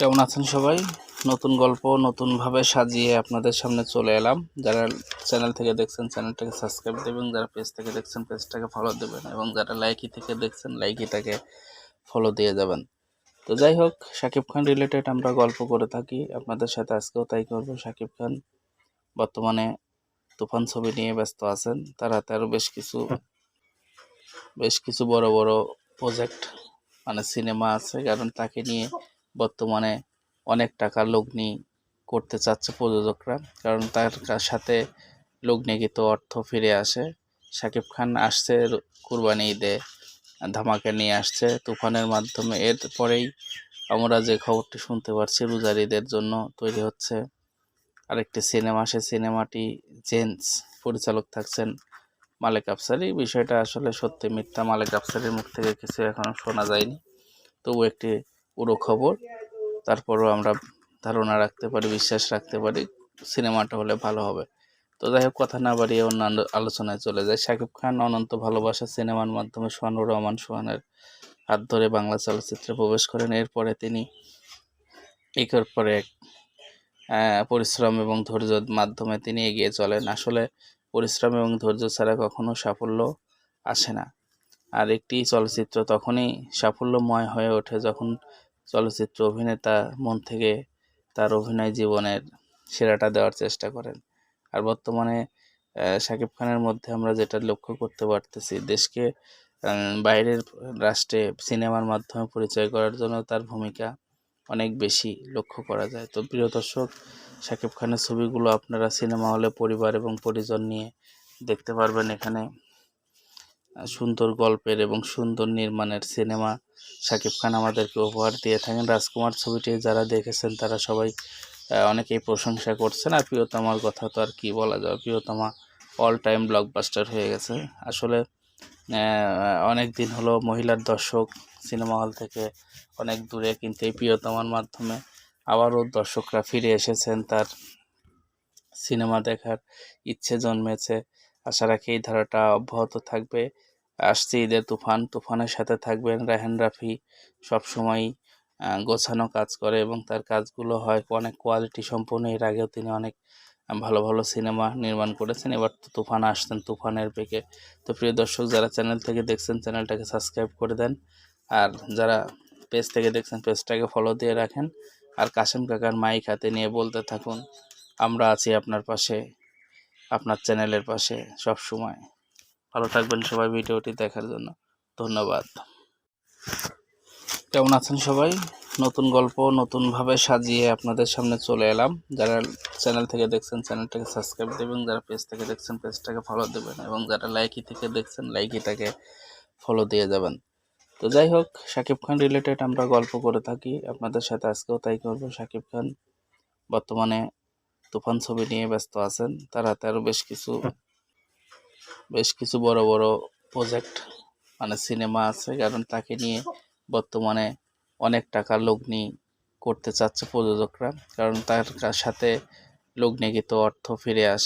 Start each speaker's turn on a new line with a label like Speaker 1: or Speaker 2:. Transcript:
Speaker 1: কেমন আছেন সবাই? নতুন গল্প, নতুনভাবে সাজিয়ে আপনাদের সামনে চলে এলাম। যারা চ্যানেল থেকে দেখছেন, চ্যানেলটাকে সাবস্ক্রাইব দেবেন। যারা পেজ থেকে দেখছেন, পেজটাকে ফলো দেবেন এবং যারা লাইকি থেকে দেখছেন লাইকিটাকে ফলো দিয়ে যাবেন। তো যাই হোক, শাকিব খান রিলেটেড আমরা গল্প করে থাকি। আপনাদের সাথে আজকেও তাই করব। শাকিব খান বর্তমানে তুফান ছবি নিয়ে ব্যস্ত আছেন। তার হাতে আরও বেশ কিছু বেশ কিছু বড় বড় প্রজেক্ট মানে সিনেমা আছে। কারণ তাকে নিয়ে বর্তমানে অনেক টাকা লগ্নি করতে চাচ্ছে প্রযোজকরা, কারণ তার সাথে লগ্নিকৃত অর্থ ফিরে আসে। শাকিব খান আসছে কুরবানি ঈদে, ধামাকা নিয়ে আসছে তুফানের মাধ্যমে। এর পরেই আমরা যে খবরটি শুনতে পারছি, রোজার ঈদের জন্য তৈরি হচ্ছে আরেকটি সিনেমা। সে সিনেমাটি জেন্টস পরিচালক থাকছেন মালেক আফসারি। বিষয়টা আসলে সত্যি মিথ্যা। মালেক আফসারির মুখ থেকে কিছু এখনও শোনা যায়নি। তবু একটি পুরো খবর। তারপরও আমরা ধারণা রাখতে পারি, বিশ্বাস রাখতে পারি, সিনেমাটা হলে ভালো হবে। তো যাই হোক, কথা না বাড়িয়ে অন্যান্য আলোচনায় চলে যায় শাকিব খান অনন্ত ভালোবাসা সিনেমার মাধ্যমে সোহানুর রহমান সোহানের হাত ধরে বাংলা চলচ্চিত্রে প্রবেশ করেন। এরপরে তিনি একের পরে এক পরিশ্রম এবং ধৈর্যের মাধ্যমে তিনি এগিয়ে চলেন। আসলে পরিশ্রম এবং ধৈর্য ছাড়া কখনো সাফল্য আসে না। আর একটি চলচ্চিত্র তখনই সাফল্যময় হয়ে ওঠে যখন চলচ্চিত্র অভিনেতা মন থেকে তার অভিনয় জীবনের সেরাটা দেওয়ার চেষ্টা করেন। আর বর্তমানে শাকিব খানের মধ্যে আমরা যেটা লক্ষ্য করতে পারতেছি, দেশকে বাইরের রাষ্ট্রে সিনেমার মাধ্যমে পরিচয় করার জন্য তার ভূমিকা অনেক বেশি লক্ষ্য করা যায়। তো প্রিয় দর্শক, শাকিব খানের ছবিগুলো আপনারা সিনেমা হলে পরিবার এবং পরিজন নিয়ে দেখতে পারবেন এখানে। সুন্দর গল্পের এবং সুন্দর নির্মাণের সিনেমা শাকিব খান আমাদেরকে উপহার দিয়ে থাকেন। রাজকুমার ছবিটি যারা দেখেছেন তারা সবাই অনেকেই প্রশংসা করছেন। আর প্রিয়তমার কথা তো আর কি বলা যায়? প্রিয়তমা অল টাইম ব্লকবাস্টার হয়ে গেছে। আসলে অনেক দিন হলো মহিলার দর্শক সিনেমা হল থেকে অনেক দূরে, কিন্তু এই প্রিয়তমার মাধ্যমে আবারও দর্শকরা ফিরে এসেছেন তার সিনেমা দেখার ইচ্ছে জন্মেছে। আশা রাখি এই ধারাটা অব্যাহত থাকবে। আসছে ঈদের তুফান তুফানের সাথে থাকবেন রায়হান রাফি। সবসময় আহ, গোছানো কাজ করে এবং তার কাজগুলো হয় অনেক কোয়ালিটি সম্পন্ন। এর আগেও তিনি অনেক ভালো ভালো সিনেমা নির্মাণ করেছেন। এবার তো তুফান আসছেন তুফানের পেকে তো প্রিয় দর্শক যারা চ্যানেল থেকে দেখছেন চ্যানেলটাকে সাবস্ক্রাইব করে দেন। আর যারা পেজ থেকে দেখছেন পেজটাকে ফলো দিয়ে রাখেন। আর কাশেম কাকার মাইক হাতে নিয়ে বলতে থাকুন আমরা আছি আপনার পাশে আপনার চ্যানেলের পাশে সব সময় ভালো থাকবেন সবাই ভিডিওটি দেখার জন্য। ধন্যবাদ। কেমন আছেন সবাই? নতুন গল্প নতুনভাবে সাজিয়ে আপনাদের সামনে চলে এলাম। যারা চ্যানেল থেকে দেখছেন, চ্যানেলটাকে সাবস্ক্রাইব দেবেন। যারা পেজ থেকে দেখছেন, পেজটাকে ফলো দেবেন এবং যারা লাইকি থেকে দেখছেন লাইকিটাকে ফলো দিয়ে যাবেন। তো যাই হোক, শাকিব খান রিলেটেড আমরা গল্প করে থাকি। আপনাদের সাথে আজকেও তাই করব। শাকিব খান বর্তমানে তুফান ছবি নিয়ে ব্যস্ত আছেন। তার হাতে আরও বেশ কিছু বেশ কিছু বড় বড় প্রজেক্ট মানে সিনেমা আছে। কারণ তাকে নিয়ে বর্তমানে অনেক টাকা লগ্নি করতে চাচ্ছে প্রযোজকরা। কারণ তার সাথে লগ্নিকৃত অর্থ ফিরে আসে।